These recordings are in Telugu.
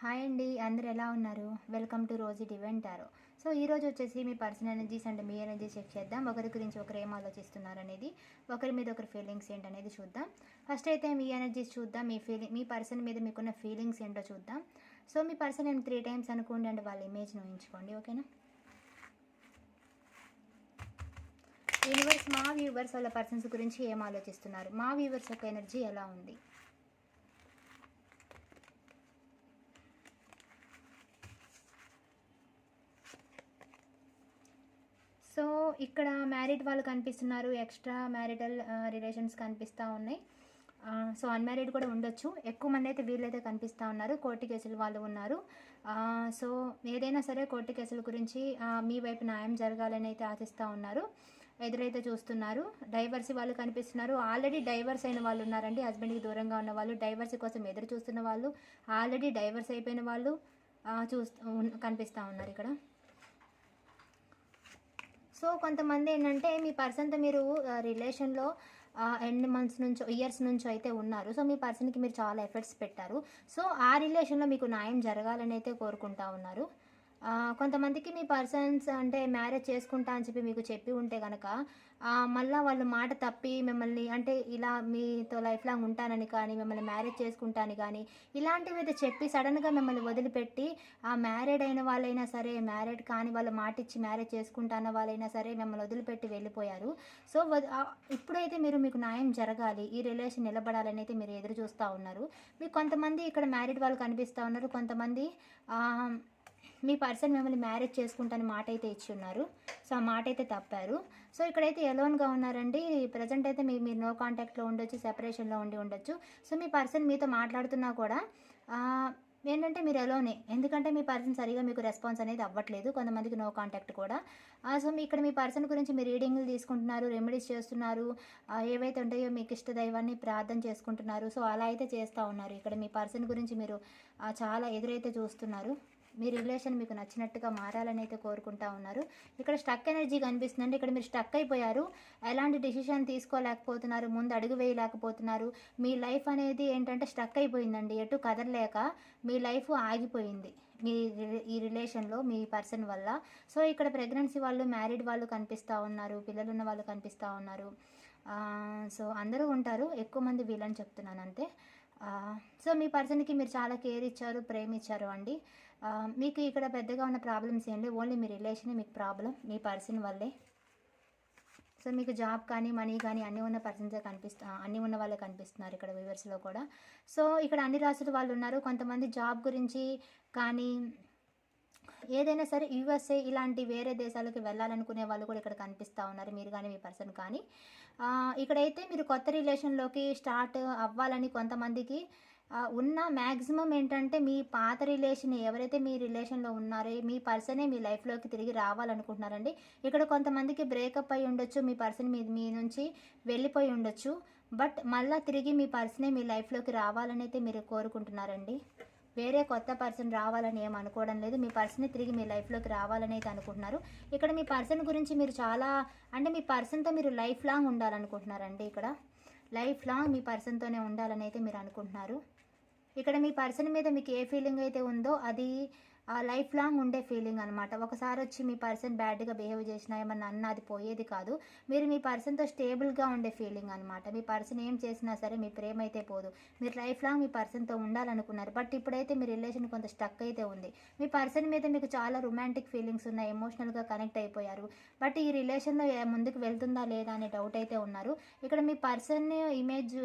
హాయ్ అండి అందరు ఎలా ఉన్నారు? Welcome to Rosie divine tarot. So ఈరోజు వచ్చేసి మీ పర్సనల్ ఎనర్జీస్ అండ్ మీ ఎనర్జీ చెక్ చేద్దాం. ఒకరి గురించి ఒకరు ఏం ఆలోచిస్తున్నారు అనేది ఒకరి మీద ఒకరి ఫీలింగ్స్ ఏంటనేది చూద్దాం. ఫస్ట్ అయితే మీ ఎనర్జీస్ చూద్దాం మీ ఫీలింగ్ మీ పర్సన్ మీద మీకున్న ఫీలింగ్స్ ఏంటో చూద్దాం. సో మీ పర్సన్ ఏం త్రీ టైమ్స్ అనుకోండి అండ్ వాళ్ళ ఇమేజ్ ఊహించుకోండి ఓకేనా? యూనివర్స్ మా వ్యూవర్స్ వాళ్ళ పర్సన్స్ గురించి ఏం ఆలోచిస్తున్నారు? మా వ్యూవర్స్ యొక్క ఎనర్జీ ఎలా ఉంది? సో ఇక్కడ మ్యారీడ్ వాళ్ళు కనిపిస్తున్నారు. ఎక్స్ట్రా మ్యారిటల్ రిలేషన్స్ కనిపిస్తూ ఉన్నాయి. సో అన్మ్యారీడ్ కూడా ఉండొచ్చు. ఎక్కువ మంది అయితే వీళ్ళైతే కనిపిస్తూ ఉన్నారు. కోర్టు కేసులు వాళ్ళు ఉన్నారు. సో ఏదైనా సరే కోర్టు కేసుల గురించి మీ వైపు న్యాయం జరగాలని అయితే ఆశిస్తూ ఉన్నారు. ఎదురైతే చూస్తున్నారు. డైవర్స్ వాళ్ళు కనిపిస్తున్నారు. ఆల్రెడీ డైవర్స్ అయిన వాళ్ళు ఉన్నారండి. హస్బెండ్కి దూరంగా ఉన్న వాళ్ళు. డైవర్స్ కోసం ఎదురు చూస్తున్న వాళ్ళు. ఆల్రెడీ డైవర్స్ అయిపోయిన వాళ్ళు చూస్తూ కనిపిస్తూ ఉన్నారు ఇక్కడ. సో కొంతమంది ఏంటంటే మీ పర్సన్తో మీరు రిలేషన్లో ఎన్ని మంత్స్ నుంచో ఇయర్స్ నుంచో అయితే ఉన్నారు. సో మీ పర్సన్కి మీరు చాలా ఎఫర్ట్స్ పెట్టారు. సో ఆ రిలేషన్లో మీకు న్యాయం జరగాలని అయితే కోరుకుంటా ఉన్నారు. కొంతమందికి మీ పర్సన్స్ అంటే మ్యారేజ్ చేసుకుంటా అని చెప్పి మీకు చెప్పి ఉంటే కనుక మళ్ళీ వాళ్ళు మాట తప్పి మిమ్మల్ని అంటే ఇలా మీతో లైఫ్ లాంగ్ ఉంటానని కానీ మిమ్మల్ని మ్యారేజ్ చేసుకుంటాను కానీ ఇలాంటివి అయితే చెప్పి సడన్గా మిమ్మల్ని వదిలిపెట్టి ఆ మ్యారేడ్ అయిన వాళ్ళైనా సరే మ్యారేడ్ కాని వాళ్ళు మాట ఇచ్చి మ్యారేజ్ చేసుకుంటాన్న వాళ్ళైనా సరే మిమ్మల్ని వదిలిపెట్టి వెళ్ళిపోయారు. సో ఇప్పుడైతే మీరు మీకు న్యాయం జరగాలి ఈ రిలేషన్ నిలబడాలని అయితే మీరు ఎదురు చూస్తూ ఉన్నారు. మీకు కొంతమంది ఇక్కడ మ్యారీడ్ వాళ్ళు కనిపిస్తూ ఉన్నారు. కొంతమంది మీ పర్సన్ మిమ్మల్ని మ్యారేజ్ చేసుకుంటాని మాట అయితే ఇచ్చి ఉన్నారు సో ఆ మాట అయితే తప్పారు. సో ఇక్కడైతే ఎలోన్గా ఉన్నారండి. ప్రజెంట్ అయితే మీ మీరు నో కాంటాక్ట్లో ఉండొచ్చు సెపరేషన్లో ఉండి ఉండొచ్చు. సో మీ పర్సన్ మీతో మాట్లాడుతున్నా కూడా ఏంటంటే మీరు ఎలోనే. ఎందుకంటే మీ పర్సన్ సరిగా మీకు రెస్పాన్స్ అనేది అవ్వట్లేదు. కొంతమందికి నో కాంటాక్ట్ కూడా. సో మీ ఇక్కడ మీ పర్సన్ గురించి మీరు రీడింగ్లు తీసుకుంటున్నారు రెమెడీస్ చేస్తున్నారు. ఏవైతే ఉంటాయో మీకు ఇష్ట దైవాన్ని ప్రార్థన చేసుకుంటున్నారు. సో అలా అయితే చేస్తూ ఉన్నారు. ఇక్కడ మీ పర్సన్ గురించి మీరు చాలా ఎదురైతే చూస్తున్నారు. మీ రిలేషన్ మీకు నచ్చినట్టుగా మారాలని అయితే కోరుకుంటా ఉన్నారు. ఇక్కడ స్టక్ ఎనర్జీ కనిపిస్తుందండి. ఇక్కడ మీరు స్టక్ అయిపోయారు. ఎలాంటి డిసిషన్ తీసుకోలేకపోతున్నారు. ముందు అడుగు వేయలేకపోతున్నారు. మీ లైఫ్ అనేది ఏంటంటే స్టక్ అయిపోయిందండి. ఎటు కదలలేక మీ లైఫ్ ఆగిపోయింది. మీ ఈ రిలేషన్లో మీ పర్సన్ వల్ల. సో ఇక్కడ ప్రెగ్నెన్సీ వాళ్ళు మ్యారీడ్ వాళ్ళు కనిపిస్తూ ఉన్నారు. పిల్లలు ఉన్న వాళ్ళు కనిపిస్తూ ఉన్నారు. సో అందరూ ఉంటారు. ఎక్కువ మంది వీళ్ళని చెప్తున్నాను అంతే. సో మీ పర్సన్కి మీరు చాలా కేర్ ఇచ్చారు ప్రేమ ఇచ్చారు అండి. మీకు ఇక్కడ పెద్దగా ఉన్న ప్రాబ్లమ్స్ ఏంటి? ఓన్లీ మీ రిలేషనే మీకు ప్రాబ్లం మీ పర్సన్ వల్లే. సో మీకు జాబ్ కానీ మనీ కానీ అన్నీ ఉన్న పర్సన్సే కనిపిస్తా అన్నీ ఉన్న వాళ్ళే కనిపిస్తున్నారు ఇక్కడ వ్యూవర్స్లో కూడా. సో ఇక్కడ అన్ని రాసులు వాళ్ళు ఉన్నారు. కొంతమంది జాబ్ గురించి కానీ ఏదైనా సరే యూఎస్ఏ ఇలాంటి వేరే దేశాలకు వెళ్ళాలనుకునే వాళ్ళు కూడా ఇక్కడ కనిపిస్తూ ఉన్నారు. మీరు కానీ మీ పర్సన్ కానీ. ఇక్కడైతే మీరు కొత్త రిలేషన్లోకి స్టార్ట్ అవ్వాలని కొంతమందికి ఉన్న మ్యాక్సిమం ఏంటంటే మీ పాత రిలేషన్ ఎవరైతే మీ రిలేషన్లో ఉన్నారో మీ పర్సనే మీ లైఫ్లోకి తిరిగి రావాలనుకుంటున్నారండి. ఇక్కడ కొంతమందికి బ్రేకప్ అయి ఉండొచ్చు మీ పర్సన్ మీ మీ నుంచి వెళ్ళిపోయి ఉండొచ్చు. బట్ మళ్ళీ తిరిగి మీ పర్సనే మీ లైఫ్లోకి రావాలని అయితే మీరు కోరుకుంటున్నారండి. వేరే కొత్త పర్సన్ రావాలని ఏం అనుకోవడం లేదు. మీ పర్సన్ తిరిగి మీ లైఫ్లోకి రావాలని అయితే అనుకుంటున్నారు. ఇక్కడ మీ పర్సన్ గురించి మీరు చాలా అంటే మీ పర్సన్తో మీరు లైఫ్ లాంగ్ ఉండాలనుకుంటున్నారండి ఇక్కడ. లైఫ్ లాంగ్ మీ పర్సన్తోనే ఉండాలని అయితే మీరు అనుకుంటున్నారు. ఇక్కడ మీ పర్సన్ మీద మీకు ఏ ఫీలింగ్ అయితే ఉందో అది లైఫ్ లాంగ్ ఉండే ఫీలింగ్ అనమాట ఒకసారి వచ్చి మీ పర్సన్ బ్యాడ్గా బిహేవ్ చేసినా ఏమన్నా అన్నా అది పోయేది కాదు. మీరు మీ పర్సన్తో స్టేబుల్గా ఉండే ఫీలింగ్ అనమాట మీ పర్సన్ ఏం చేసినా సరే మీ ప్రేమ అయితే పోదు. మీరు లైఫ్ లాంగ్ మీ పర్సన్తో ఉండాలనుకున్నారు. బట్ ఇప్పుడైతే మీ రిలేషన్ కొంత స్టక్ అయితే ఉంది. మీ పర్సన్ మీద మీకు చాలా రొమాంటిక్ ఫీలింగ్స్ ఉన్నాయి. ఎమోషనల్గా కనెక్ట్ అయిపోయారు. బట్ ఈ రిలేషన్లో ముందుకు వెళ్తుందా లేదా అనే డౌట్ అయితే ఉన్నారు. ఇక్కడ మీ పర్సన్ ఇమేజ్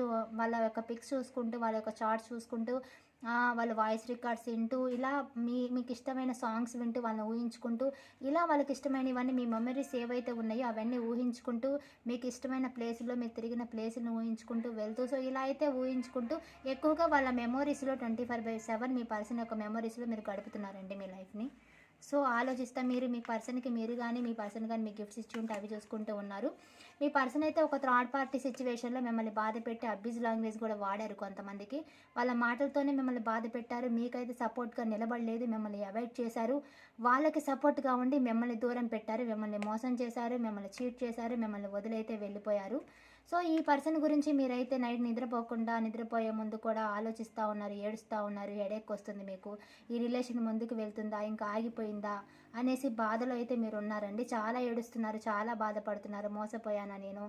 వాళ్ళ యొక్క పిక్స్ చూసుకుంటూ వాళ్ళ యొక్క చార్ట్స్ చూసుకుంటూ వాళ్ళ వాయిస్ రికార్డ్స్ వింటూ ఇలా మీ మీకు ఇష్టమైన సాంగ్స్ వింటూ వాళ్ళని ఊహించుకుంటూ ఇలా వాళ్ళకి ఇష్టమైనవన్నీ మీ మెమరీస్ ఏవైతే ఉన్నాయో అవన్నీ ఊహించుకుంటూ మీకు ఇష్టమైన ప్లేస్లో మీరు తిరిగిన ప్లేస్ని ఊహించుకుంటూ వెళ్తూ సో ఇలా అయితే ఊహించుకుంటూ ఎక్కువగా వాళ్ళ మెమోరీస్లో ట్వంటీ ఫోర్ బై సెవెన్ మీ పర్సన్ యొక్క మెమరీస్లో మీరు గడుపుతున్నారండి మీ లైఫ్ని. సో ఆలోచిస్తా మీరు మీ పర్సన్కి మీరు కానీ మీ పర్సన్ కానీ మీ గిఫ్ట్స్ ఇచ్చి ఉంటే అవి చూసుకుంటూ ఉన్నారు. మీ పర్సన్ అయితే ఒక థర్డ్ పార్టీ సిచ్యువేషన్లో మిమ్మల్ని బాధ పెట్టి అబ్యూజ్ లాంగ్వేజ్ కూడా వాడారు కొంతమందికి. వాళ్ళ మాటలతోనే మిమ్మల్ని బాధ పెట్టారు. మీకైతే సపోర్ట్గా నిలబడలేదు. మిమ్మల్ని అవాయిడ్ చేశారు. వాళ్ళకి సపోర్ట్గా ఉండి మిమ్మల్ని దూరం పెట్టారు. మిమ్మల్ని మోసం చేశారు. మిమ్మల్ని చీట్ చేశారు. మిమ్మల్ని వదిలైతే వెళ్ళిపోయారు. సో ఈ పర్సన్ గురించి మీరైతే నైట్ నిద్రపోకుండా నిద్రపోయే ముందు కూడా ఆలోచిస్తూ ఉన్నారు ఏడుస్తూ ఉన్నారు హెడేక్ వస్తుంది మీకు. ఈ రిలేషన్ ముందుకు వెళ్తుందా ఇంకా ఆగిపోయిందా అనేసి బాధలో అయితే మీరు ఉన్నారండి చాలా ఏడుస్తున్నారు చాలా బాధపడుతున్నారు. మోసపోయానా నేను?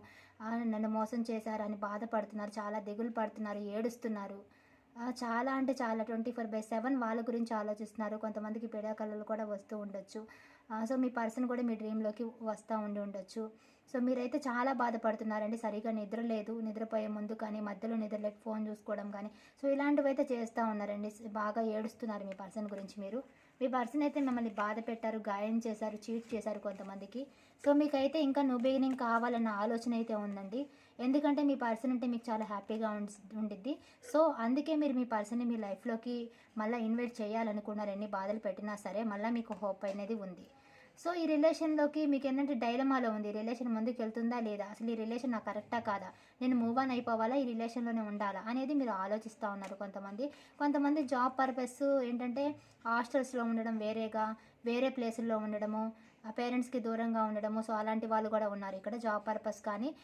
నన్ను మోసం చేశారని బాధపడుతున్నారు చాలా దిగులు పడుతున్నారు ఏడుస్తున్నారు. చాలా అంటే చాలా ట్వంటీ ఫోర్ బై సెవెన్ వాళ్ళ గురించి ఆలోచిస్తున్నారు. కొంతమందికి పిడాకలలు కూడా వస్తూ ఉండొచ్చు. సో మీ పర్సన్ కూడా మీ డ్రీమ్లోకి వస్తూ ఉండి ఉండొచ్చు. సో మీరైతే చాలా బాధపడుతున్నారండి. సరిగా నిద్ర లేదు. నిద్రపోయే ముందు కానీ మధ్యలో నిద్రలేక ఫోన్ చూసుకోవడం కానీ. సో ఇలాంటివి అయితే చేస్తూ ఉన్నారండి. బాగా ఏడుస్తున్నారు మీ పర్సన్ గురించి మీరు. మీ పర్సన్ అయితే మిమ్మల్ని బాధ పెట్టారు గాయం చేశారు చీట్ చేశారు కొంతమందికి. సో మీకైతే ఇంకా న్యూ బిగినింగ్ కావాలన్న ఆలోచన అయితే ఉందండి. ఎందుకంటే మీ పర్సన్ అంటే మీకు చాలా హ్యాపీగా ఉండిద్ది. సో అందుకే మీరు మీ పర్సన్ని మీ లైఫ్లోకి మళ్ళీ ఇన్వైట్ చేయాలనుకున్నారు ఎన్ని బాధలు పెట్టినా సరే మళ్ళీ మీకు హోప్ అనేది ఉంది. సో ఈ రిలేషన్లోకి మీకు ఏంటంటే డైలమాలో ఉంది. రిలేషన్ ముందుకు వెళ్తుందా లేదా? అసలు ఈ రిలేషన్ నాకు కరెక్టా కాదా? నేను మూవ్ ఆన్ అయిపోవాలా? ఈ రిలేషన్లోనే ఉండాలా? అనేది మీరు ఆలోచిస్తూ ఉన్నారు కొంతమంది. కొంతమంది జాబ్ పర్పస్ ఏంటంటే హాస్టల్స్లో ఉండడం వేరేగా వేరే ప్లేసుల్లో ఉండడము పేరెంట్స్కి దూరంగా ఉండడము. సో అలాంటి వాళ్ళు కూడా ఉన్నారు ఇక్కడ జాబ్ పర్పస్ కానీ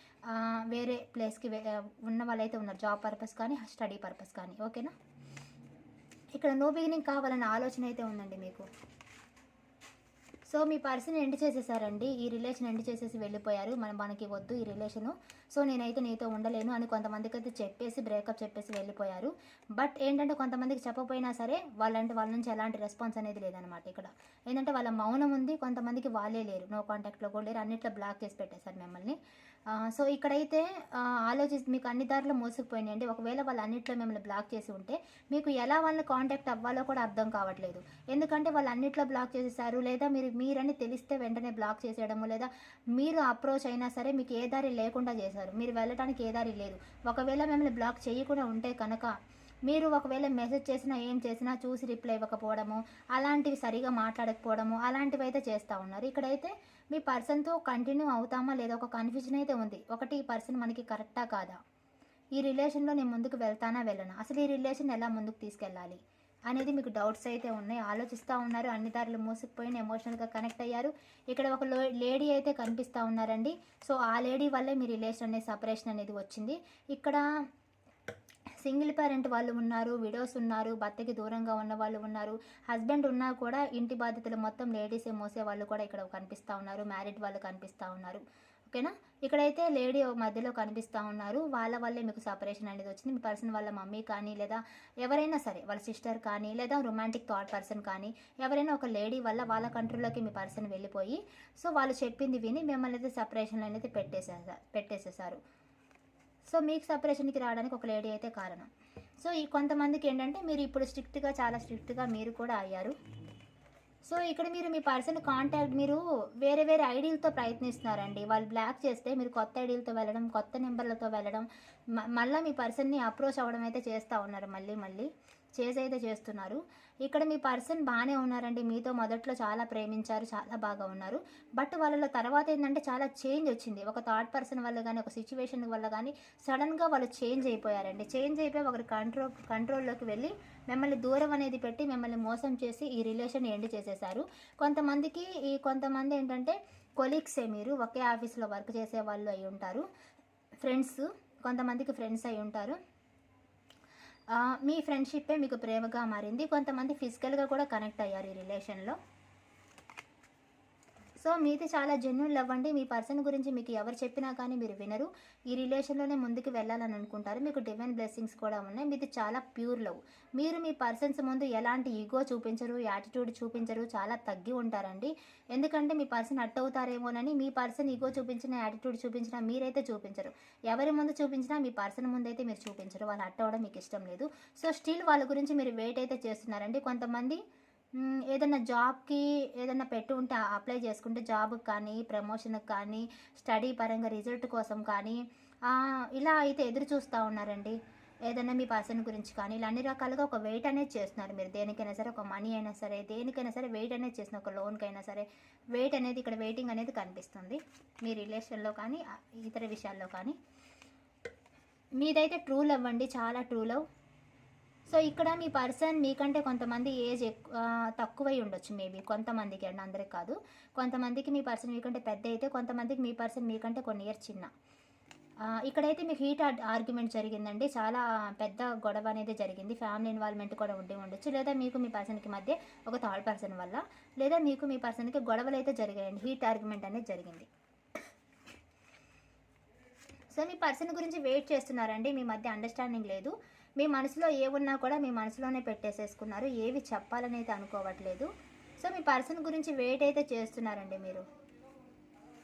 వేరే ప్లేస్కి వే- ఉన్న వాళ్ళైతే ఉన్నారు జాబ్ పర్పస్ కానీ స్టడీ పర్పస్ కానీ. ఓకేనా? ఇక్కడ నో బిగినింగ్ కావాలనే ఆలోచన అయితే ఉందండి మీకు. సో మీ పర్సన్ ఎండ్ చేసేసారండి. ఈ రిలేషన్ ఎండ్ చేసేసి వెళ్ళిపోయారు. మనం మనకి వద్దు ఈ రిలేషను. సో నేనైతే నీతో ఉండలేను అని కొంతమందికి అయితే చెప్పేసి బ్రేకప్ చెప్పేసి వెళ్ళిపోయారు. బట్ ఏంటంటే కొంతమందికి చెప్పపోయినా సరే వాళ్ళంటే వాళ్ళ నుంచి ఎలాంటి రెస్పాన్స్ అనేది లేదనమాట ఇక్కడ. ఏంటంటే వాళ్ళ మౌనం ఉంది కొంతమందికి వాళ్ళే లేరు. నో కాంటాక్ట్లో కూడా లేరు. అన్నిట్లో బ్లాక్ చేసి పెట్టేశారు మిమ్మల్ని. సో ఇక్కడైతే ఆ, ఆలోచిస్తే మీకు అన్ని దారిలో మోసుకుపోయినాయండి ఒకవేళ వాళ్ళు అన్నిట్లో మిమ్మల్ని బ్లాక్ చేసి ఉంటే మీకు ఎలా వాళ్ళని కాంటాక్ట్ అవ్వాలో కూడా అర్థం కావట్లేదు. ఎందుకంటే వాళ్ళు అన్నిట్లో బ్లాక్ చేసేసారు లేదా మీరు మీరని తెలిస్తే వెంటనే బ్లాక్ చేసేయడము లేదా మీరు అప్రోచ్ అయినా సరే మీకు ఏ దారి లేకుండా చేశారు. మీరు వెళ్ళడానికి ఏ దారి లేదు. ఒకవేళ మిమ్మల్ని బ్లాక్ చేయకుండా ఉంటే కనుక మీరు ఒకవేళ మెసేజ్ చేసినా ఏం చేసినా చూసి రిప్లై ఇవ్వకపోవడము అలాంటివి సరిగా మాట్లాడకపోవడము అలాంటివి అయితే చేస్తూ ఉన్నారు. ఇక్కడైతే మీ పర్సన్తో కంటిన్యూ అవుతామా లేదా ఒక కన్ఫ్యూజన్ అయితే ఉంది. ఒకటి ఈ పర్సన్ మనకి కరెక్టా కాదా? ఈ రిలేషన్లో నేను ముందుకు వెళ్తానా వెళ్ళనా? అసలు ఈ రిలేషన్ ఎలా ముందుకు తీసుకెళ్ళాలి అనేది మీకు డౌట్స్ అయితే ఉన్నాయి. ఆలోచిస్తూ ఉన్నారు. అన్ని దారులు మూసుకుపోయిన ఎమోషనల్గా కనెక్ట్ అయ్యారు. ఇక్కడ ఒక లేడీ అయితే కనిపిస్తూ ఉన్నారండి. సో ఆ లేడీ వల్లే మీ రిలేషన్ అనే సపరేషన్ అనేది వచ్చింది. ఇక్కడ సింగిల్ పేరెంట్ వాళ్ళు ఉన్నారు విడోస్ ఉన్నారు భర్తకి దూరంగా ఉన్న వాళ్ళు ఉన్నారు. హస్బెండ్ ఉన్నా కూడా ఇంటి బాధ్యతలు మొత్తం లేడీసే మోసే వాళ్ళు కూడా ఇక్కడ కనిపిస్తూ ఉన్నారు. మ్యారీడ్ వాళ్ళు కనిపిస్తూ ఉన్నారు. ఓకేనా? ఇక్కడైతే లేడీ మధ్యలో కనిపిస్తూ ఉన్నారు. వాళ్ళ వల్లే మీకు సపరేషన్ అనేది వచ్చింది. మీ పర్సన్ వాళ్ళ మమ్మీ కానీ లేదా ఎవరైనా సరే వాళ్ళ సిస్టర్ కానీ లేదా రొమాంటిక్ థాట్ పర్సన్ కానీ ఎవరైనా ఒక లేడీ వల్ల వాళ్ళ కంట్రీలోకి మీ పర్సన్ వెళ్ళిపోయి సో వాళ్ళు చెప్పింది విని మిమ్మల్ని అయితే సపరేషన్ అనేది పెట్టేసేసా పెట్టేసేసారు. సో మీకు సపరేషన్కి రావడానికి ఒక లేడీ అయితే కారణం. సో ఈ కొంతమందికి ఏంటంటే మీరు ఇప్పుడు స్ట్రిక్ట్గా చాలా స్ట్రిక్ట్గా మీరు కూడా అయ్యారు. సో ఇక్కడ మీరు మీ పర్సన్ కాంటాక్ట్ మీరు వేరే వేరే ఐడీలతో ప్రయత్నిస్తున్నారండి. వాళ్ళు బ్లాక్ చేస్తే మీరు కొత్త ఐడీలతో వెళ్ళడం కొత్త నెంబర్లతో వెళ్ళడం మళ్ళీ మీ పర్సన్ని అప్రోచ్ అవ్వడం అయితే చేస్తూ ఉన్నారు మళ్ళీ మళ్ళీ. చేసైతే చేస్తున్నారు. ఇక్కడ మీ పర్సన్ బాగానే ఉన్నారండి. మీతో మొదట్లో చాలా ప్రేమించారు చాలా బాగా ఉన్నారు. బట్ వాళ్ళలో తర్వాత ఏంటంటే చాలా చేంజ్ వచ్చింది. ఒక థర్డ్ పర్సన్ వల్ల కానీ ఒక సిచ్యువేషన్ వల్ల కానీ సడన్గా వాళ్ళు చేంజ్ అయిపోయారండి. చేంజ్ అయిపోయి ఒకరి కంట్రోల్ కంట్రోల్లోకి వెళ్ళి మిమ్మల్ని దూరం అనేది పెట్టి మిమ్మల్ని మోసం చేసి ఈ రిలేషన్ ఎండ్ చేసేసారు కొంతమందికి ఈ కొంతమంది ఏంటంటే కొలీగ్సే మీరు. ఒకే ఆఫీస్లో వర్క్ చేసే వాళ్ళు అయి ఉంటారు. ఫ్రెండ్స్ కొంతమందికి ఫ్రెండ్స్ అయి ఉంటారు. మీ ఫ్రెండ్షిప్పే మీకు ప్రేమగా మారింది. కొంతమంది ఫిజికల్గా కూడా కనెక్ట్ అయ్యారు ఈ రిలేషన్లో. సో మీది చాలా జెన్యున్ లవ్ అండి. మీ పర్సన్ గురించి మీకు ఎవరు చెప్పినా కానీ మీరు వినరు. ఈ రిలేషన్లోనే ముందుకు వెళ్ళాలని అనుకుంటారు. మీకు డివైన్ బ్లెస్సింగ్స్ కూడా ఉన్నాయి. మీది చాలా ప్యూర్ లవ్ మీరు మీ పర్సన్స్ ముందు ఎలాంటి ఈగో చూపించరు యాటిట్యూడ్ చూపించరు చాలా తగ్గి ఉంటారండి. ఎందుకంటే మీ పర్సన్ అట్ అవుతారేమోనని మీ పర్సన్ ఈగో చూపించిన యాటిట్యూడ్ చూపించినా మీరైతే చూపించరు. ఎవరి ముందు చూపించినా మీ పర్సన్ ముందు అయితే మీరు చూపించరు. వాళ్ళు అట్ అవ్వడం మీకు ఇష్టం లేదు. సో స్టిల్ వాళ్ళ గురించి మీరు వెయిట్ అయితే చేస్తున్నారండి. కొంతమంది ఏదైనా జాబ్కి ఏదైనా పెట్టి ఉంటే అప్లై చేసుకుంటే జాబ్కి కానీ ప్రమోషన్కి కానీ స్టడీ పరంగా రిజల్ట్ కోసం కానీ ఇలా అయితే ఎదురు చూస్తూ ఉన్నారండి. ఏదైనా మీ పర్సన్ గురించి కానీ ఇలా అన్ని రకాలుగా ఒక వెయిట్ అనేది చేస్తున్నారు మీరు. దేనికైనా సరే ఒక మనీ అయినా సరే దేనికైనా సరే వెయిట్ అనేది చేస్తున్నారు ఒక లోన్కి అయినా సరే వెయిట్ అనేది ఇక్కడ వెయిటింగ్ అనేది కనిపిస్తుంది. మీ రిలేషన్లో కానీ ఇతర విషయాల్లో కానీ. మీదైతే ట్రూ లవ్ అండి చాలా ట్రూ లవ్ సో ఇక్కడ మీ పర్సన్ మీకంటే కొంతమంది ఏజ్ ఎక్కువ తక్కువై ఉండొచ్చు మేబీ. కొంతమందికి అండి అందరికి కాదు. కొంతమందికి మీ పర్సన్ మీకంటే పెద్ద అయితే కొంతమందికి మీ పర్సన్ మీకంటే కొన్ని ఇయర్ చిన్న. ఇక్కడైతే మీకు హీట్ ఆర్గ్యుమెంట్ జరిగిందండి. చాలా పెద్ద గొడవ అనేది జరిగింది. ఫ్యామిలీ ఇన్వాల్వ్మెంట్ కూడా ఉండి ఉండొచ్చు. లేదా మీకు మీ పర్సన్కి మధ్య ఒక థర్డ్ పర్సన్ వల్ల లేదా మీకు మీ పర్సన్కి గొడవలు అయితే జరిగాయండి. హీట్ ఆర్గ్యుమెంట్ అనేది జరిగింది. సో మీ పర్సన్ గురించి వెయిట్ చేస్తున్నారండి మీ మధ్య అండర్స్టాండింగ్ లేదు. మీ మనసులో ఏ ఉన్నా కూడా మీ మనసులోనే పెట్టేసేసుకున్నారు ఏవి చెప్పాలని అయితే అనుకోవట్లేదు. సో మీ పర్సన్ గురించి వెయిట్ అయితే చేస్తున్నారండి మీరు.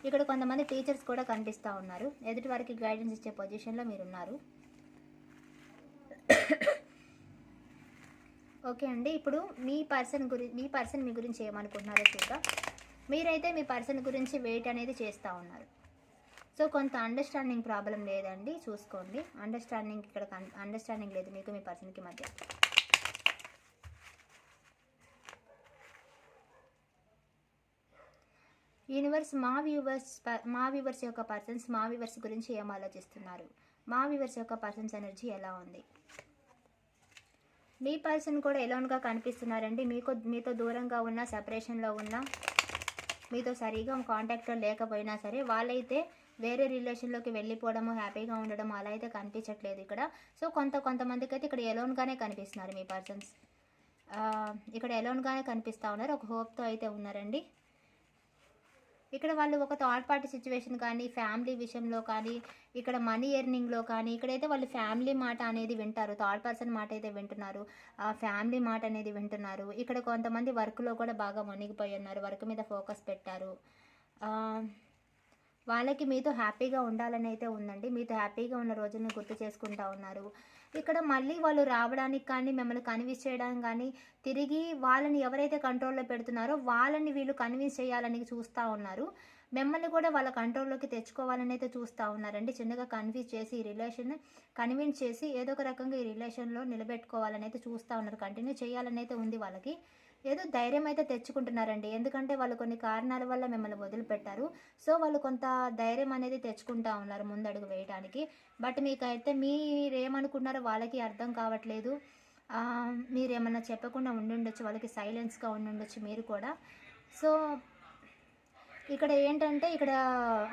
ఇక్కడ కొంతమంది టీచర్స్ కూడా కనిపిస్తూ ఉన్నారు. ఎదుటి వారికి గైడెన్స్ ఇచ్చే పొజిషన్లో మీరు ఉన్నారు ఓకే అండి ఇప్పుడు మీ పర్సన్ గురి మీ పర్సన్ మీ గురించి ఏమనుకుంటున్నారో చూద్దాం. మీరైతే మీ పర్సన్ గురించి వెయిట్ అనేది చేస్తూ ఉన్నారు. సో కొంత అండర్స్టాండింగ్ ప్రాబ్లం లేదండి. చూసుకోండి. అండర్స్టాండింగ్ ఇక్కడ అండర్స్టాండింగ్ లేదు మీకు మీ పర్సన్కి మధ్య. యూనివర్స్ మా వ్యూవర్స్ మా వ్యూవర్స్ యొక్క పర్సన్స్ మా వ్యూవర్స్ గురించి ఏం ఆలోచిస్తున్నారు? మా వ్యూవర్స్ యొక్క పర్సన్స్ ఎనర్జీ ఎలా ఉంది? మీ పర్సన్ కూడా ఎలోన్గా కనిపిస్తున్నారండి. మీకు మీతో దూరంగా ఉన్న సపరేషన్లో ఉన్న మీతో సరిగా కాంటాక్ట్లో లేకపోయినా సరే వాళ్ళైతే వేరే రిలేషన్లోకి వెళ్ళిపోవడము హ్యాపీగా ఉండడం అలా అయితే కనిపించట్లేదు ఇక్కడ. సో కొంత కొంతమందికి అయితే ఇక్కడ ఎలోన్గానే కనిపిస్తున్నారు మీ పర్సన్స్ ఇక్కడ ఎలోన్గానే కనిపిస్తూ ఉన్నారు. ఒక హోప్తో అయితే ఉన్నారండి. ఇక్కడ వాళ్ళు ఒక థర్డ్ పార్టీ సిచ్యువేషన్ కానీ ఫ్యామిలీ విషయంలో కానీ ఇక్కడ మనీ ఎర్నింగ్లో కానీ ఇక్కడైతే వాళ్ళు ఫ్యామిలీ మాట అనేది వింటారు. థర్డ్ పర్సన్ మాట అయితే వింటున్నారు. ఫ్యామిలీ మాట అనేది వింటున్నారు. ఇక్కడ కొంతమంది వర్క్లో కూడా బాగా మునిగిపోయి ఉన్నారు. వర్క్ మీద ఫోకస్ పెట్టారు. వాళ్ళకి మీతో హ్యాపీగా ఉండాలని అయితే ఉందండి. మీతో హ్యాపీగా ఉన్న రోజులను గుర్తు చేసుకుంటా ఉన్నారు. ఇక్కడ మళ్ళీ వాళ్ళు రావడానికి కానీ మిమ్మల్ని కన్విన్స్ చేయడానికి కానీ తిరిగి వాళ్ళని ఎవరైతే కంట్రోల్లో పెడుతున్నారో వాళ్ళని వీళ్ళు కన్విన్స్ చేయాలని చూస్తూ ఉన్నారు. మిమ్మల్ని కూడా వాళ్ళ కంట్రోల్లోకి తెచ్చుకోవాలని అయితే చూస్తూ ఉన్నారండి. చిన్నగా కన్విన్స్ చేసి ఈ రిలేషన్ కన్విన్స్ చేసి ఏదో ఒక రకంగా ఈ రిలేషన్లో నిలబెట్టుకోవాలని అయితే చూస్తూ ఉన్నారు. కంటిన్యూ చేయాలని అయితే ఉంది వాళ్ళకి. ఏదో ధైర్యం అయితే తెచ్చుకుంటున్నారండి. ఎందుకంటే వాళ్ళు కొన్ని కారణాల వల్ల మిమ్మల్ని వదిలిపెట్టారు. సో వాళ్ళు కొంత ధైర్యం అనేది తెచ్చుకుంటా ఉన్నారు ముందడుగు వేయడానికి బట్ మీకైతే మీరేమనుకున్నారో వాళ్ళకి అర్థం కావట్లేదు. మీరేమన్నా చెప్పకుండా ఉండుండొచ్చు వాళ్ళకి సైలెన్స్గా ఉండుండొచ్చు మీరు కూడా. సో ఇక్కడ ఏంటంటే ఇక్కడ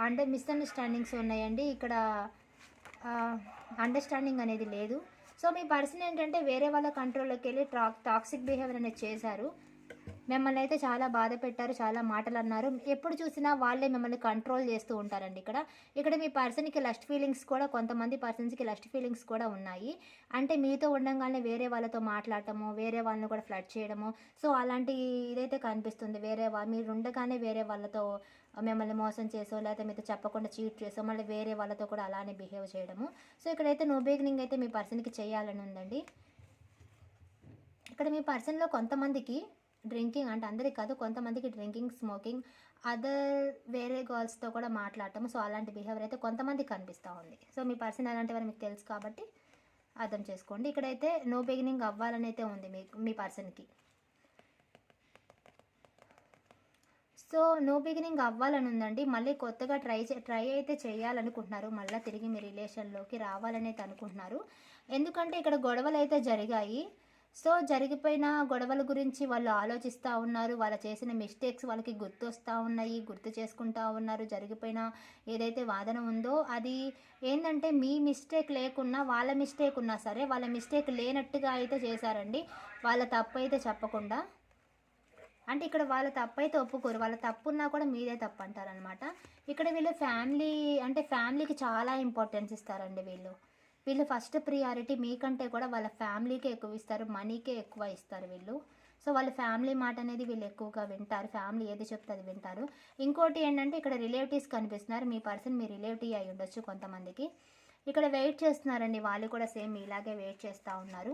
అండర్ మిస్అండర్స్టాండింగ్స్ ఉన్నాయండి. ఇక్కడ అండర్స్టాండింగ్ అనేది లేదు. సో మీ పర్సన్ ఏంటంటే వేరే వాళ్ళ కంట్రోల్లోకి వెళ్ళి ట్రా టాక్సిక్ బిహేవియర్ అనేది చేశారు. మిమ్మల్ని అయితే చాలా బాధ పెట్టారు చాలా మాటలు అన్నారు. ఎప్పుడు చూసినా వాళ్ళే మిమ్మల్ని కంట్రోల్ చేస్తూ ఉంటారండి ఇక్కడ. ఇక్కడ మీ పర్సన్కి లస్ట్ ఫీలింగ్స్ కూడా కొంతమంది పర్సన్స్కి లస్ట్ ఫీలింగ్స్ కూడా ఉన్నాయి. అంటే మీతో ఉండగానే వేరే వాళ్ళతో మాట్లాడటము వేరే వాళ్ళని కూడా ఫ్లడ్ చేయడము. సో అలాంటి ఇదైతే కనిపిస్తుంది. వేరే వా మీరు ఉండగానే వేరే వాళ్ళతో మిమ్మల్ని మోసం చేసో లేకపోతే మీతో చెప్పకుండా చీట్ చేసో మళ్ళీ వేరే వాళ్ళతో కూడా అలానే బిహేవ్ చేయడము. సో ఇక్కడైతే నో బిగినింగ్ అయితే మీ పర్సన్కి చేయాలని ఉందండి. ఇక్కడ మీ పర్సన్లో కొంతమందికి డ్రింకింగ్ అంటే అందరికి కాదు కొంతమందికి డ్రింకింగ్ స్మోకింగ్ అదర్ వేరే గర్ల్స్తో కూడా మాట్లాడటం సో అలాంటి బిహేవియర్ అయితే కొంతమందికి కనిపిస్తూ ఉంది. సో మీ పర్సన్ అలాంటివారు మీకు తెలుసు కాబట్టి అర్థం చేసుకోండి. ఇక్కడైతే నో బిగినింగ్ అవ్వాలని అయితే ఉంది మీకు మీ పర్సన్కి. సో నో బిగినింగ్ అవ్వాలని ఉందండి. మళ్ళీ కొత్తగా ట్రై చే ట్రై అయితే చేయాలనుకుంటున్నారు. మళ్ళీ తిరిగి మీ రిలేషన్లోకి రావాలనేది అనుకుంటున్నారు. ఎందుకంటే ఇక్కడ గొడవలు అయితే జరిగాయి. సో జరిగిపోయిన గొడవల గురించి వాళ్ళు ఆలోచిస్తూ ఉన్నారు. వాళ్ళు చేసిన మిస్టేక్స్ వాళ్ళకి గుర్తొస్తూ ఉన్నాయి. గుర్తు చేసుకుంటా ఉన్నారు. జరిగిపోయిన ఏదైతే వాదన ఉందో అది ఏంటంటే మీ మిస్టేక్ లేకున్నా వాళ్ళ మిస్టేక్ ఉన్నా సరే వాళ్ళ మిస్టేక్ లేనట్టుగా అయితే చేశారండి. వాళ్ళ తప్పు అయితే చెప్పకుండా. అంటే ఇక్కడ వాళ్ళ తప్పు అయితే ఒప్పుకోరు. వాళ్ళ తప్పు ఉన్నా కూడా మీదే తప్పు అంటారనమాట ఇక్కడ వీళ్ళు ఫ్యామిలీ అంటే ఫ్యామిలీకి చాలా ఇంపార్టెన్స్ ఇస్తారండి వీళ్ళు. వీళ్ళు ఫస్ట్ ప్రియారిటీ మీకంటే కూడా వాళ్ళ ఫ్యామిలీకే ఎక్కువ ఇస్తారు. మనీకే ఎక్కువ ఇస్తారు వీళ్ళు. సో వాళ్ళ ఫ్యామిలీ మాట అనేది వీళ్ళు ఎక్కువగా వింటారు. ఫ్యామిలీ ఏది చెప్తే అది వింటారు. ఇంకోటి ఏంటంటే ఇక్కడ రిలేటివ్స్ కనిపిస్తున్నారు. మీ పర్సన్ మీ రిలేటివ్ అయి ఉండొచ్చు కొంతమందికి. ఇక్కడ వెయిట్ చేస్తున్నారండి. వాళ్ళు కూడా సేమ్ ఇలాగే వెయిట్ చేస్తూ ఉన్నారు.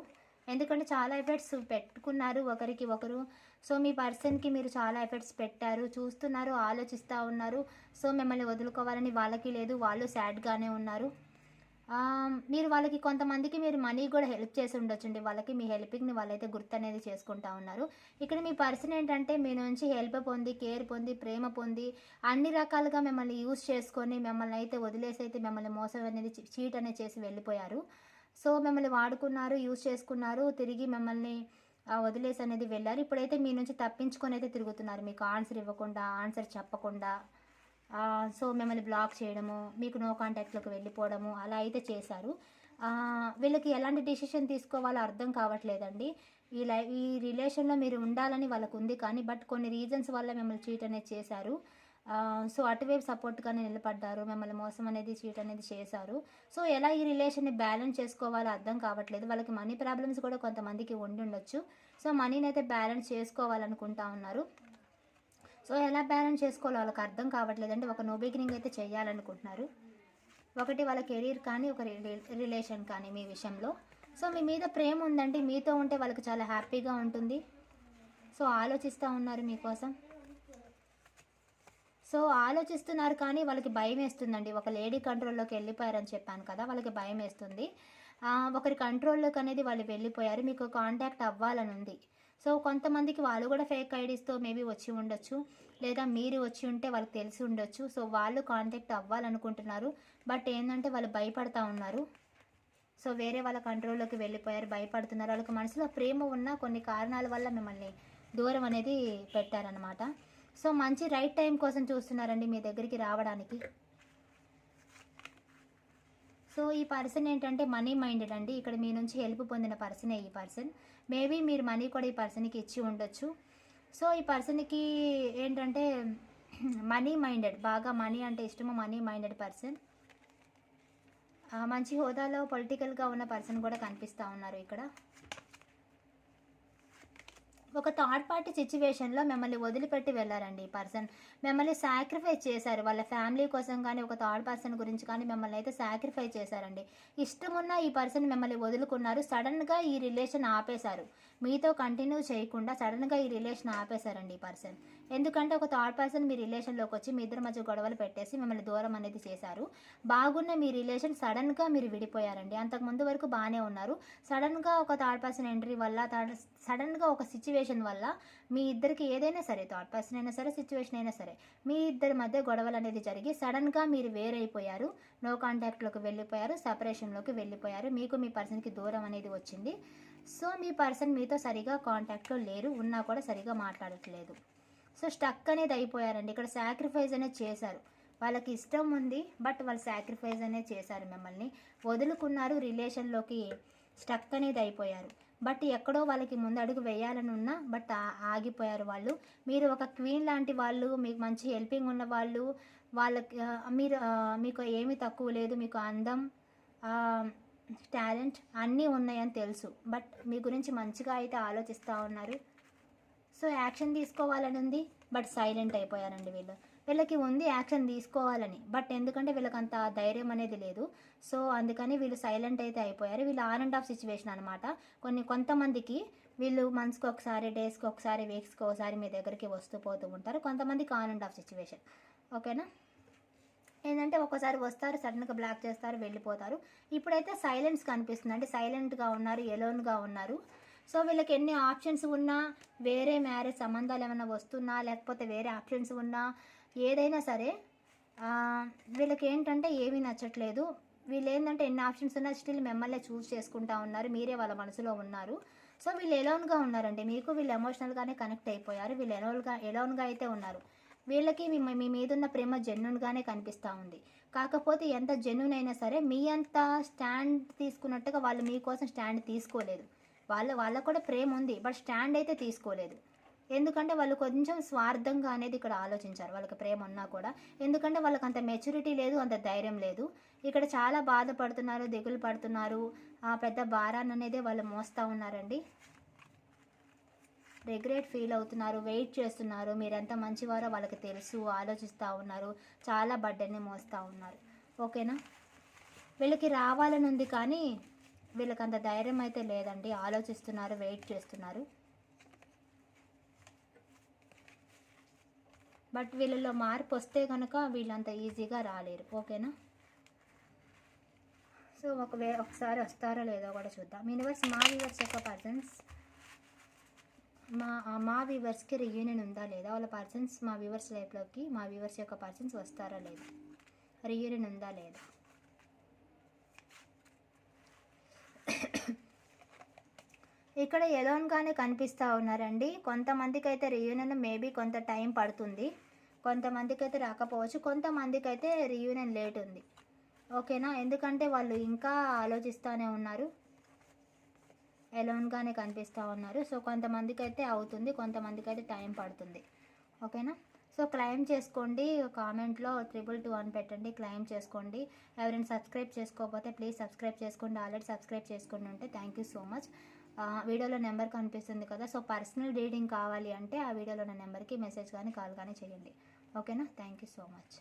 ఎందుకంటే చాలా ఎఫర్ట్స్ పెట్టుకున్నారు ఒకరికి ఒకరు. సో మీ పర్సన్కి మీరు చాలా ఎఫర్ట్స్ పెట్టారు. చూస్తున్నారు ఆలోచిస్తూ ఉన్నారు. సో మిమ్మల్ని వదులుకోవాలని వాళ్ళకి లేదు వాళ్ళు సాడ్గానే ఉన్నారు. మీరు వాళ్ళకి కొంతమందికి మీరు మనీ కూడా హెల్ప్ చేసి ఉండొచ్చండి. వాళ్ళకి మీ హెల్పింగ్ని వాళ్ళైతే గుర్తు అనేది చేసుకుంటా ఉన్నారు. ఇక్కడ మీ పర్సన్ ఏంటంటే మీ నుంచి హెల్ప్ పొంది కేర్ పొంది ప్రేమ పొంది అన్ని రకాలుగా మిమ్మల్ని యూజ్ చేసుకొని మిమ్మల్ని అయితే వదిలేసి అయితే మిమ్మల్ని మోసం అనేది చీట్ అనేది చేసి వెళ్ళిపోయారు. సో మిమ్మల్ని వాడుకున్నారు యూజ్ చేసుకున్నారు తిరిగి మిమ్మల్ని వదిలేసి అనేది వెళ్ళారు. ఇప్పుడైతే మీ నుంచి తప్పించుకొని అయితే తిరుగుతున్నారు. మీకు ఆన్సర్ ఇవ్వకుండా ఆన్సర్ చెప్పకుండా సో మిమ్మల్ని బ్లాక్ చేయడము మీకు నో కాంటాక్ట్లోకి వెళ్ళిపోవడము అలా అయితే చేశారు. వీళ్ళకి ఎలాంటి డిసిషన్ తీసుకోవాలో అర్థం కావట్లేదండి. ఈ లై ఈ రిలేషన్లో మీరు ఉండాలని వాళ్ళకు ఉంది కానీ బట్ కొన్ని రీజన్స్ వల్ల మిమ్మల్ని చీట్ అనేది చేశారు. సో అటువైపు సపోర్ట్గానే నిలబడ్డారు. మిమ్మల్ని మోసం అనేది చీట్ అనేది చేశారు. సో ఎలా ఈ రిలేషన్ని బ్యాలెన్స్ చేసుకోవాలో అర్థం కావట్లేదు. వాళ్ళకి మనీ ప్రాబ్లమ్స్ కూడా కొంతమందికి ఉండి ఉండొచ్చు. సో మనీని అయితే బ్యాలెన్స్ చేసుకోవాలనుకుంటా ఉన్నారు. సో ఎలా బ్యాలెన్స్ చేసుకోవాలో వాళ్ళకి అర్థం కావట్లేదు అంటే ఒక నో బిగినింగ్ అయితే చేయాలనుకుంటున్నారు. ఒకటి వాళ్ళ కెరీర్ కానీ ఒక రిలేషన్ కానీ మీ విషయంలో. సో మీ మీద ప్రేమ ఉందండి. మీతో ఉంటే వాళ్ళకి చాలా హ్యాపీగా ఉంటుంది. సో ఆలోచిస్తూ ఉన్నారు మీకోసం. సో ఆలోచిస్తున్నారు కానీ వాళ్ళకి భయం వేస్తుందండి. ఒక లేడీ కంట్రోల్లోకి వెళ్ళిపోయారని చెప్పాను కదా వాళ్ళకి భయం వేస్తుంది. ఒకరి కంట్రోల్లోకి అనేది వాళ్ళు వెళ్ళిపోయారు. మీకు కాంటాక్ట్ అవ్వాలని ఉంది. సో కొంతమందికి వాళ్ళు కూడా ఫేక్ ఐడీస్తో మేబీ వచ్చి ఉండొచ్చు లేదా మీరు వచ్చి ఉంటే వాళ్ళకి తెలిసి ఉండొచ్చు. సో వాళ్ళు కాంటాక్ట్ అవ్వాలనుకుంటున్నారు బట్ ఏంటంటే వాళ్ళు భయపడతా ఉన్నారు. సో వేరే వాళ్ళ కంట్రోల్లోకి వెళ్ళిపోయారు భయపడుతున్నారు. వాళ్ళకి మనసులో ప్రేమ ఉన్న కొన్ని కారణాల వల్ల మిమ్మల్ని దూరం అనేది పెట్టారనమాట సో మంచి రైట్ టైం కోసం చూస్తున్నారండి మీ దగ్గరికి రావడానికి. సో ఈ పర్సన్ ఏంటంటే మనీ మైండెడ్ అండి. ఇక్కడ మీ నుంచి హెల్ప్ పొందిన పర్సనే ఈ పర్సన్. మేబీ మీరు మనీ కూడా ఈ పర్సన్కి ఇచ్చి ఉండొచ్చు. సో ఈ పర్సన్కి ఏంటంటే మనీ మైండెడ్ బాగా మనీ అంటే ఇష్టము మనీ మైండెడ్ పర్సన్. మంచి హోదాలో పొలిటికల్గా ఉన్న పర్సన్ కూడా కనిపిస్తూ ఉన్నారు ఇక్కడ. ఒక థర్డ్ పార్టీ సిచ్యువేషన్లో మిమ్మల్ని వదిలిపెట్టి వెళ్ళారండి ఈ పర్సన్ మిమ్మల్ని సాక్రిఫైస్ చేశారు. వాళ్ళ ఫ్యామిలీ కోసం కానీ ఒక థర్డ్ పర్సన్ గురించి కానీ మిమ్మల్ని అయితే సాక్రిఫైస్ చేశారండి. ఇష్టమున్న ఈ పర్సన్ మిమ్మల్ని వదులుకున్నారు. సడన్గా ఈ రిలేషన్ ఆపేశారు. మీతో కంటిన్యూ చేయకుండా సడన్గా ఈ రిలేషన్ ఆపేశారండి ఈ పర్సన్ ఎందుకంటే ఒక థర్డ్ పర్సన్ మీ రిలేషన్లోకి వచ్చి మీ ఇద్దరి మధ్య గొడవలు పెట్టేసి మిమ్మల్ని దూరం అనేది చేశారు. బాగున్న మీ రిలేషన్ సడన్గా మీరు విడిపోయారండి. అంతకు ముందు వరకు బాగానే ఉన్నారు. సడన్గా ఒక థర్డ్ పర్సన్ ఎంట్రీ వల్ల థర్డ్ సడన్గా ఒక సిచ్యువేషన్ వల్ల మీ ఇద్దరికి ఏదైనా సరే థర్డ్ పర్సన్ అయినా సరే సిచ్యువేషన్ అయినా సరే మీ ఇద్దరి మధ్య గొడవలు అనేది జరిగి సడన్గా మీరు వేరైపోయారు. నో కాంటాక్ట్లోకి వెళ్ళిపోయారు. సపరేషన్లోకి వెళ్ళిపోయారు. మీకు మీ పర్సన్కి దూరం అనేది వచ్చింది. సో మీ పర్సన్ మీతో సరిగా కాంటాక్ట్లో లేరు. ఉన్నా కూడా సరిగా మాట్లాడట్లేదు. సో స్టక్ అనేది అయిపోయారండి. ఇక్కడ సాక్రిఫైస్ అనేది చేశారు. వాళ్ళకి ఇష్టం ఉంది బట్ వాళ్ళు సాక్రిఫైస్ అనేది చేశారు మిమ్మల్ని. వదులుకున్నారు రిలేషన్లోకి స్టక్ అనేది అయిపోయారు. బట్ ఎక్కడో వాళ్ళకి ముందు అడుగు వేయాలని ఉన్నా బట్ ఆగిపోయారు వాళ్ళు. మీరు ఒక క్వీన్ లాంటి వాళ్ళు మీకు మంచి హెల్పింగ్ ఉన్న వాళ్ళు వాళ్ళకి మీరు మీకు ఏమీ తక్కువ లేదు మీకు అందం టాలెంట్ అన్నీ ఉన్నాయని తెలుసు. బట్ మీ గురించి మంచిగా అయితే ఆలోచిస్తూ ఉన్నారు. సో యాక్షన్ తీసుకోవాలని ఉంది బట్ సైలెంట్ అయిపోయారండి వీళ్ళు. వీళ్ళకి ఉంది యాక్షన్ తీసుకోవాలని బట్ ఎందుకంటే వీళ్ళకి అంత ధైర్యం అనేది లేదు. సో అందుకని వీళ్ళు సైలెంట్ అయితే అయిపోయారు. వీళ్ళు ఆన్ అండ్ ఆఫ్ సిచ్యువేషన్ అనమాట కొన్ని కొంతమందికి వీళ్ళు మంత్స్కి ఒకసారి డేస్కి ఒకసారి వీక్స్కి ఒకసారి మీ దగ్గరికి వస్తూ పోతూ ఉంటారు. కొంతమందికి ఆన్ అండ్ ఆఫ్ సిచ్యువేషన్. ఓకేనా? ఏంటంటే ఒక్కసారి వస్తారు సడన్గా బ్లాక్ చేస్తారు వెళ్ళిపోతారు. ఇప్పుడైతే సైలెన్స్ కనిపిస్తుంది అంటే సైలెంట్గా ఉన్నారు ఎలోన్గా ఉన్నారు. సో వీళ్ళకి ఎన్ని ఆప్షన్స్ ఉన్నా వేరే మ్యారేజ్ సంబంధాలు ఏమైనా వస్తున్నా లేకపోతే వేరే ఆప్షన్స్ ఉన్నా ఏదైనా సరే వీళ్ళకి ఏంటంటే ఏమీ నచ్చట్లేదు. వీళ్ళు ఏంటంటే ఎన్ని ఆప్షన్స్ ఉన్నా స్టిల్ మిమ్మల్ని చూస్ చేసుకుంటా ఉన్నారు. మీరే వాళ్ళ మనసులో ఉన్నారు. సో వీళ్ళు ఎలోన్గా ఉన్నారండి. మీకు వీళ్ళు ఎమోషనల్గానే కనెక్ట్ అయిపోయారు. వీళ్ళు ఎలోన్గా ఎలోన్గా అయితే ఉన్నారు. వీళ్ళకి మీ మీ మీద ఉన్న ప్రేమ జెన్యున్గానే కనిపిస్తూ ఉంది. కాకపోతే ఎంత జెన్యున్ అయినా సరే మీ అంత స్టాండ్ తీసుకున్నట్టుగా వాళ్ళు మీకోసం స్టాండ్ తీసుకోలేదు. వాళ్ళ వాళ్ళకు కూడా ప్రేమ ఉంది. బట్ స్టాండ్ అయితే తీసుకోలేదు. ఎందుకంటే వాళ్ళు కొంచెం స్వార్థంగా అనేది ఇక్కడ ఆలోచించారు. వాళ్ళకి ప్రేమ ఉన్నా కూడా. ఎందుకంటే వాళ్ళకి అంత మెచ్యూరిటీ లేదు అంత ధైర్యం లేదు. ఇక్కడ చాలా బాధపడుతున్నారు దిగులు పడుతున్నారు. ఆ పెద్ద భారాన్ని అనేది వాళ్ళు మోస్తూ ఉన్నారండి. రిగ్రెట్ ఫీల్ అవుతున్నారు వెయిట్ చేస్తున్నారు. మీరు ఎంత మంచివారో వాళ్ళకి తెలుసు ఆలోచిస్తూ ఉన్నారు. చాలా బడ్డని మోస్తూ ఉన్నారు. ఓకేనా? వీళ్ళకి రావాలని ఉంది కానీ వీళ్ళకి అంత ధైర్యం అయితే లేదండి. ఆలోచిస్తున్నారు వెయిట్ చేస్తున్నారు. బట్ వీళ్ళలో మార్పు వస్తే కనుక వీళ్ళంత ఈజీగా రాలేరు. ఓకేనా? సో ఒకవే ఒకసారి వస్తారో లేదో కూడా చూద్దాం. యూనివర్స్ మా వ్యూవర్స్ యొక్క పర్సన్స్ మా మా వ్యూవర్స్కి రియూనియన్ ఉందా లేదా? వాళ్ళ పర్సన్స్ మా వ్యూవర్స్ లైఫ్లోకి మా వ్యూవర్స్ యొక్క పర్సన్స్ వస్తారా లేదా? రియూనియన్ ఉందా లేదా? ఇక్కడ ఎలోన్గానే కనిపిస్తూ ఉన్నారండి. కొంతమందికి అయితే రియూనియన్ మేబీ కొంత టైం పడుతుంది. కొంతమందికి అయితే రాకపోవచ్చు. కొంతమందికి అయితే రియూనియన్ లేట్ ఉంది. ఓకేనా? ఎందుకంటే వాళ్ళు ఇంకా ఆలోచిస్తూనే ఉన్నారు. ఎలోన్గానే కనిపిస్తూ ఉన్నారు. సో కొంతమందికి అయితే అవుతుంది. కొంతమందికి అయితే టైం పడుతుంది. ఓకేనా? సో క్లైమ్ చేసుకోండి కామెంట్లో ట్రిపుల్ టూ అని పెట్టండి క్లైమ్ చేసుకోండి. ఎవరైనా సబ్స్క్రైబ్ చేసుకోకపోతే ప్లీజ్ సబ్స్క్రైబ్ చేసుకోండి ఆల్రెడీ సబ్స్క్రైబ్ చేసుకుని ఉంటే థ్యాంక్ యూ సో మచ్. వీడియోలో నెంబర్ కనిపిస్తుంది కదా సో పర్సనల్ రీడింగ్ కావాలి అంటే ఆ వీడియోలో ఉన్న నెంబర్కి మెసేజ్ కానీ కాల్ కానీ చేయండి. ఓకేనా? Thank you so much.